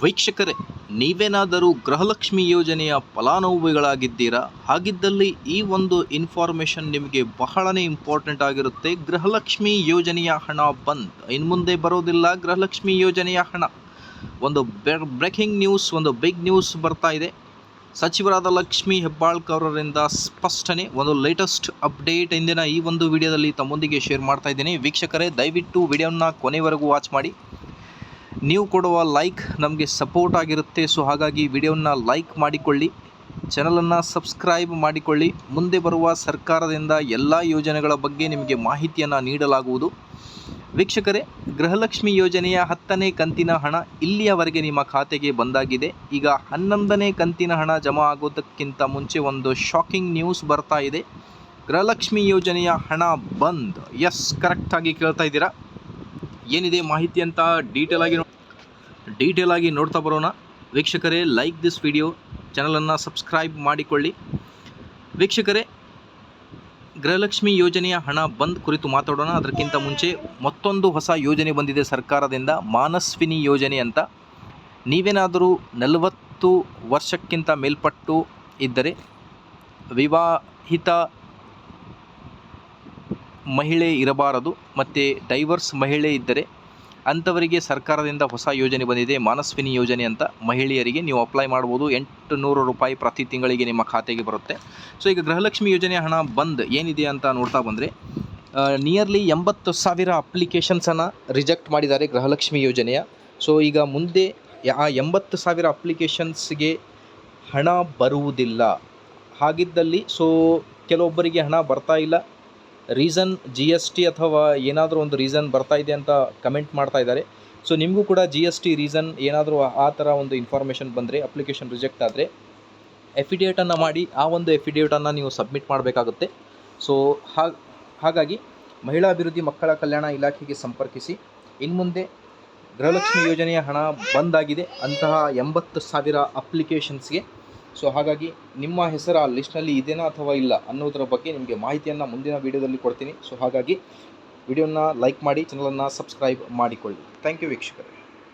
ವೀಕ್ಷಕರೇ, ನೀವೇನಾದರೂ ಗೃಹಲಕ್ಷ್ಮಿ ಯೋಜನೆಯ ಫಲಾನುಭವಿಗಳಾಗಿದ್ದೀರಾ? ಹಾಗಿದ್ದಲ್ಲಿ ಈ ಒಂದು ಇನ್ಫಾರ್ಮೇಷನ್ ನಿಮಗೆ ಬಹಳನೇ ಇಂಪಾರ್ಟೆಂಟ್ ಆಗಿರುತ್ತೆ. ಗೃಹಲಕ್ಷ್ಮಿ ಯೋಜನೆಯ ಹಣ ಬಂದ್. ಇನ್ನು ಮುಂದೆ ಬರೋದಿಲ್ಲ ಗೃಹಲಕ್ಷ್ಮಿ ಯೋಜನೆಯ ಹಣ. ಒಂದು ಬ್ರೇಕಿಂಗ್ ನ್ಯೂಸ್, ಒಂದು ಬಿಗ್ ನ್ಯೂಸ್ ಬರ್ತಾ ಇದೆ. ಸಚಿವರಾದ ಲಕ್ಷ್ಮಿ ಹೆಬ್ಬಾಳ್ಕರ್ ಅವರಿಂದ ಸ್ಪಷ್ಟನೆ. ಒಂದು ಲೇಟೆಸ್ಟ್ ಅಪ್ಡೇಟ್ ಇಂದಿನ ಈ ಒಂದು ವಿಡಿಯೋದಲ್ಲಿ ತಮ್ಮೊಂದಿಗೆ ಶೇರ್ ಮಾಡ್ತಾ ಇದ್ದೀನಿ. ವೀಕ್ಷಕರೇ, ದಯವಿಟ್ಟು ವಿಡಿಯೋನ ಕೊನೆವರೆಗೂ ವಾಚ್ ಮಾಡಿ. ನೀವು ಕೊಡುವ ಲೈಕ್ ನಮಗೆ ಸಪೋರ್ಟ್ ಆಗಿರುತ್ತೆ. ಸೊ ಹಾಗಾಗಿ ವಿಡಿಯೋನ ಲೈಕ್ ಮಾಡಿಕೊಳ್ಳಿ. ಚಾನಲನ್ನು ಸಬ್ಸ್ಕ್ರೈಬ್ ಮಾಡಿಕೊಳ್ಳಿ. ಮುಂದೆ ಬರುವ ಸರ್ಕಾರದಿಂದ ಎಲ್ಲ ಯೋಜನೆಗಳ ಬಗ್ಗೆ ನಿಮಗೆ ಮಾಹಿತಿಯನ್ನು ನೀಡಲಾಗುವುದು. ವೀಕ್ಷಕರೇ, ಗೃಹಲಕ್ಷ್ಮಿ ಯೋಜನೆಯ ಹತ್ತನೇ ಕಂತಿನ ಹಣ ಇಲ್ಲಿಯವರೆಗೆ ನಿಮ್ಮ ಖಾತೆಗೆ ಬಂದಾಗಿದೆ. ಈಗ ಹನ್ನೊಂದನೇ ಕಂತಿನ ಹಣ ಜಮಾ ಆಗೋದಕ್ಕಿಂತ ಮುಂಚೆ ಒಂದು ಶಾಕಿಂಗ್ ನ್ಯೂಸ್ ಬರ್ತಾ ಇದೆ. ಗೃಹಲಕ್ಷ್ಮಿ ಯೋಜನೆಯ ಹಣ ಬಂದ್. ಎಸ್ ಕರೆಕ್ಟಾಗಿ ಕೇಳ್ತಾ ಇದ್ದೀರಾ? ಏನಿದೆ ಮಾಹಿತಿ ಅಂತ ಡೀಟೇಲ್ ಆಗಿ ಡೀಟೇಲ್ ಆಗಿ ನೋಡ್ತಾ ಬರೋಣ. ವೀಕ್ಷಕರೇ ಲೈಕ್ ದಿಸ್ ವಿಡಿಯೋ ಚಾನಲನ್ನು ಸಬ್ಸ್ಕ್ರೈಬ್ ಮಾಡಿಕೊಳ್ಳಿ. ವೀಕ್ಷಕರೇ, ಗೃಹಲಕ್ಷ್ಮಿ ಯೋಜನೆಯ ಹಣ ಬಂದ್ ಕುರಿತು ಮಾತಾಡೋಣ. ಅದಕ್ಕಿಂತ ಮುಂಚೆ ಮತ್ತೊಂದು ಹೊಸ ಯೋಜನೆ ಬಂದಿದೆ ಸರ್ಕಾರದಿಂದ. ಮಾನಸ್ವಿನಿ ಯೋಜನೆ ಅಂತ. ನೀವೇನಾದರೂ ನಲವತ್ತು ವರ್ಷಕ್ಕಿಂತ ಮೇಲ್ಪಟ್ಟು ಇದ್ದರೆ ವಿವಾಹಿತ ಮಹಿಳೆ ಇರಬಾರದು, ಮತ್ತು ಡೈವರ್ಸ್ ಮಹಿಳೆ ಇದ್ದರೆ ಅಂಥವರಿಗೆ ಸರ್ಕಾರದಿಂದ ಹೊಸ ಯೋಜನೆ ಬಂದಿದೆ, ಮಾನಸ್ವಿನಿ ಯೋಜನೆ ಅಂತ ಮಹಿಳೆಯರಿಗೆ ನೀವು ಅಪ್ಲೈ ಮಾಡ್ಬೋದು ಎಂಟು ನೂರು ರೂಪಾಯಿ ಪ್ರತಿ ತಿಂಗಳಿಗೆ ನಿಮ್ಮ ಖಾತೆಗೆ ಬರುತ್ತೆ. ಸೊ ಈಗ ಗೃಹಲಕ್ಷ್ಮಿ ಯೋಜನೆ ಹಣ ಬಂದ್ ಏನಿದೆ ಅಂತ ನೋಡ್ತಾ ಬಂದರೆ ನಿಯರ್ಲಿ ಎಂಬತ್ತು ಸಾವಿರ ಅಪ್ಲಿಕೇಶನ್ಸನ್ನು ರಿಜೆಕ್ಟ್ ಮಾಡಿದ್ದಾರೆ ಗೃಹಲಕ್ಷ್ಮಿ ಯೋಜನೆಯ. ಸೊ ಈಗ ಮುಂದೆ ಆ ಎಂಬತ್ತು ಸಾವಿರ ಅಪ್ಲಿಕೇಶನ್ಸ್ಗೆ ಹಣ ಬರುವುದಿಲ್ಲ. ಹಾಗಿದ್ದಲ್ಲಿ ಸೊ ಕೆಲವೊಬ್ಬರಿಗೆ ಹಣ ಬರ್ತಾ ಇಲ್ಲ. ರೀಸನ್ ಜಿ ಎಸ್ ಟಿ ಅಥವಾ ಏನಾದರೂ ಒಂದು ರೀಸನ್ ಬರ್ತಾ ಇದೆ ಅಂತ ಕಮೆಂಟ್ ಮಾಡ್ತಾ ಇದ್ದಾರೆ. ಸೊ ನಿಮಗೂ ಕೂಡ ಜಿ ಎಸ್ ಟಿ ರೀಸನ್ ಏನಾದರೂ ಆ ಥರ ಒಂದು ಇನ್ಫಾರ್ಮೇಷನ್ ಬಂದರೆ ಅಪ್ಲಿಕೇಶನ್ ರಿಜೆಕ್ಟ್ ಆದರೆ ಎಫಿಡೇಟನ್ನು ಮಾಡಿ, ಆ ಒಂದು ಎಫಿಡೇಟನ್ನು ನೀವು ಸಬ್ಮಿಟ್ ಮಾಡಬೇಕಾಗುತ್ತೆ. ಸೊ ಹಾಗೆ ಹಾಗಾಗಿ ಮಹಿಳಾ ಅಭಿವೃದ್ಧಿ ಮಕ್ಕಳ ಕಲ್ಯಾಣ ಇಲಾಖೆಗೆ ಸಂಪರ್ಕಿಸಿ ಇನ್ನು ಮುಂದೆ ಗೃಹಲಕ್ಷ್ಮಿ ಯೋಜನೆಯ ಹಣ ಬಂದಾಗಿದೆ. ಅಂತಹ ಎಂಬತ್ತು ಸಾವಿರ ಅಪ್ಲಿಕೇಶನ್ಸ್ಗೆ ಸೊ ಹಾಗಾಗಿ ನಿಮ್ಮ ಹೆಸರು ಆ ಲಿಸ್ಟ್ನಲ್ಲಿ ಇದೆಯಾ ಅಥವಾ ಇಲ್ಲ ಅನ್ನೋದರ ಬಗ್ಗೆ ನಿಮಗೆ ಮಾಹಿತಿಯನ್ನು ಮುಂದಿನ ವೀಡಿಯೋದಲ್ಲಿ ಕೊಡ್ತೀನಿ. ಸೊ ಹಾಗಾಗಿ ವಿಡಿಯೋನ ಲೈಕ್ ಮಾಡಿ ಚಾನಲನ್ನು ಸಬ್ಸ್ಕ್ರೈಬ್ ಮಾಡಿಕೊಳ್ಳಿ. ಥ್ಯಾಂಕ್ ಯು ವೀಕ್ಷಕರೇ.